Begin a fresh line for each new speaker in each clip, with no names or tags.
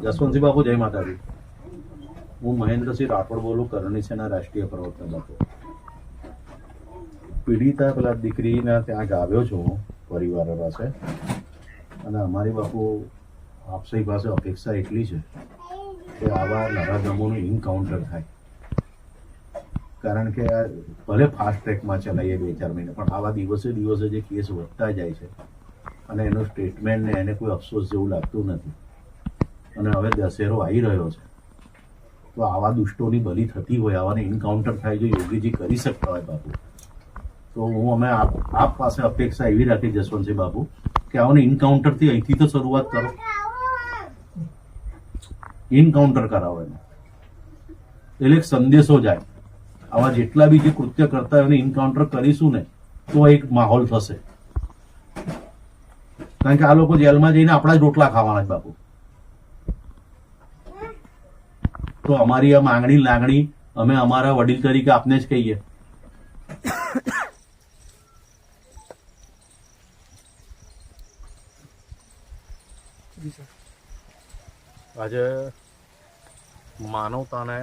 જસવંતસિંહ બાપુ જય માતાજી. હું મહેન્દ્રસિંહ રાઠોડ બોલું કરણી સેના રાષ્ટ્રીય પ્રવર્તન બાપુ. પીડિતા પેલા દીકરીના ત્યાં ગાવ્યો છું પરિવાર પાસે. અને અમારી બાપુ આપસી પાસે અપેક્ષા એટલી છે કે આવા નરાધમોનું ઇન્કાઉન્ટર થાય. કારણ કે ભલે ફાસ્ટ ટ્રેકમાં ચલાવીએ બે ચાર મહિને પણ આવા દિવસે દિવસે જે કેસ વધતા જાય છે અને એનું સ્ટેટમેન્ટ ને એને કોઈ અફસોસ જેવું લાગતું નથી. અને હવે દશેરો આવી રહ્યો છે. તો આવા દુષ્ટોની બલી થતી હોય, આવાને એન્કાઉન્ટર થાય જો યોગીજી કરી શકતા હોય બાપુ. તો હું અમે આપ આપ પાસે અપેક્ષા એવી રાખી જસવંતસિંહ બાપુ, કે આવાને એન્કાઉન્ટરથી અહીંથી તો શરૂઆત કરો. એન્કાઉન્ટર કરાવો એને. એટલે એક સંદેશો જાય. આવા જેટલા બી જે કૃત્ય કરતા હોય એને એન્કાઉન્ટર કરીશું ને, તો એક માહોલ થશે. કારણ કે આ લોકો જેલમાં જઈને આપણા જ રોટલા ખાવાના છે બાપુ. તો અમારી આ માંગણી લાગણી અમે અમારા વડીલ તરીકે આપને જ કહીએ. આજે માનવતાને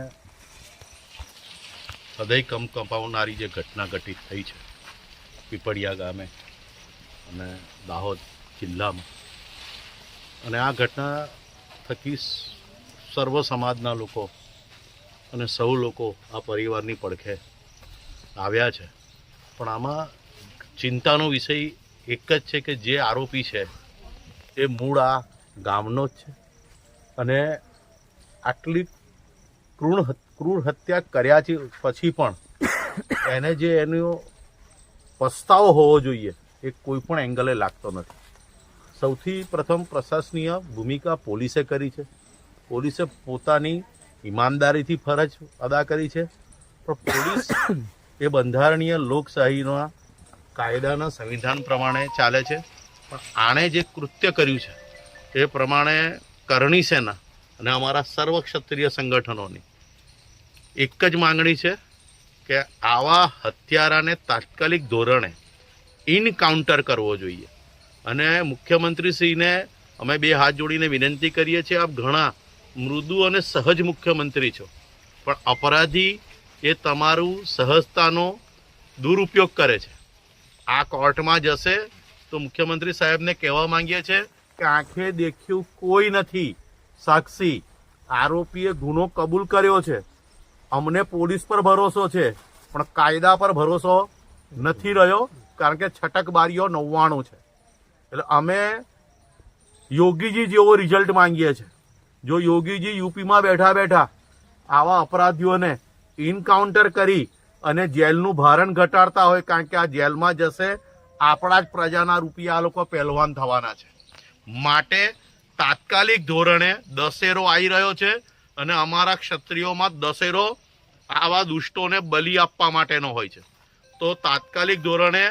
હૃદય કમ કંપાવનારી જે ઘટના ઘટિત થઈ છે, પીપળિયા ગામે અને દાહોદ જિલ્લામાં. અને આ ઘટના થકી સર્વ સમાજના લોકો અને સૌ લોકો આ પરિવારની પડખે આવ્યા છે. પણ આમાં ચિંતાનો વિષય એક જ છે કે જે આરોપી છે, એ મૂળ આ ગામનો જ છે. અને આટલી હત- ક્રૂર હત્યા કર્યા પછી પણ એને જે એનો પસ્તાવો હોવો જોઈએ, એ કોઈ પણ એંગલે લાગતો નથી. સૌથી પ્રથમ પ્રશાસનીય ભૂમિકા પોલીસે કરી છે. પોલીસે પોતાની ઈમાનદારીથી ફરજ અદા કરી છે. પણ પોલીસ એ બંધારણીય લોકશાહીના કાયદાના સંવિધાન પ્રમાણે ચાલે છે. પણ આણે જે કૃત્ય કર્યું છે એ પ્રમાણે કરણી સેના અને અમારા સર્વ ક્ષત્રિય સંગઠનોની એક જ માંગણી છે કે આવા હત્યારાને તાત્કાલિક ધોરણે ઇનકાઉન્ટર કરવો જોઈએ. અને મુખ્યમંત્રીશ્રીને અમે બે હાથ જોડીને વિનંતી કરીએ છીએ, આપ ઘણા મૃદુ અને સહજ મુખ્યમંત્રી છો. પણ અપરાધી એ તમારું સહજતાનો દુરુપયોગ કરે છે. આ કોર્ટમાં જશે તો મુખ્યમંત્રી સાહેબને કહેવા માંગીએ છીએ કે આંખે દેખ્યું કોઈ નથી. સાક્ષી, આરોપીએ ગુનો કબૂલ કર્યો છે. અમને પોલીસ પર ભરોસો છે, પણ કાયદા પર ભરોસો નથી રહ્યો, કારણ કે છટકબારીઓ નવ્વાણું છે. એટલે અમે યોગીજી જેવો રિઝલ્ટ માંગીએ છીએ. જો યોગીજી યુપીમાં બેઠા બેઠા આવા અપરાધીઓને ઇનકાઉન્ટર કરી અને જેલનું ભારણ ઘટાડતા હોય, કારણ કે આ જેલમાં જશે, આપણા જ પ્રજાના રૂપિયા આ લોકો પહેલવાન થવાના છે. માટે તાત્કાલિક ધોરણે દશેરો આવી રહ્યો છે અને અમારા ક્ષત્રિયોમાં દશેરો આવા દુષ્ટોને બલી આપવા માટેનો હોય છે. તો તાત્કાલિક ધોરણે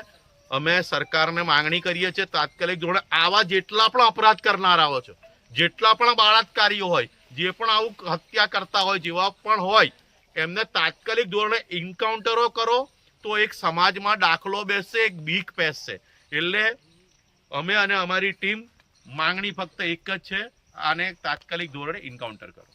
અમે સરકારને માંગણી કરીએ છીએ તાત્કાલિક ધોરણે આવા જેટલા પણ અપરાધ કરનારાઓ છે, જેટલા પણ બળાત્કારીઓ હોય, જે પણ આવું હત્યા કરતા હોય, જેવા પણ હોય, એમને તાત્કાલિક ધોરણે એન્કાઉન્ટરો કરો તો એક સમાજમાં દાખલો બેસશે, એક બીક બેસશે એટલે અમે અને અમારી ટીમ માંગણી ફક્ત એક જ છે, આને તાત્કાલિક ધોરણે એન્કાઉન્ટર કરો.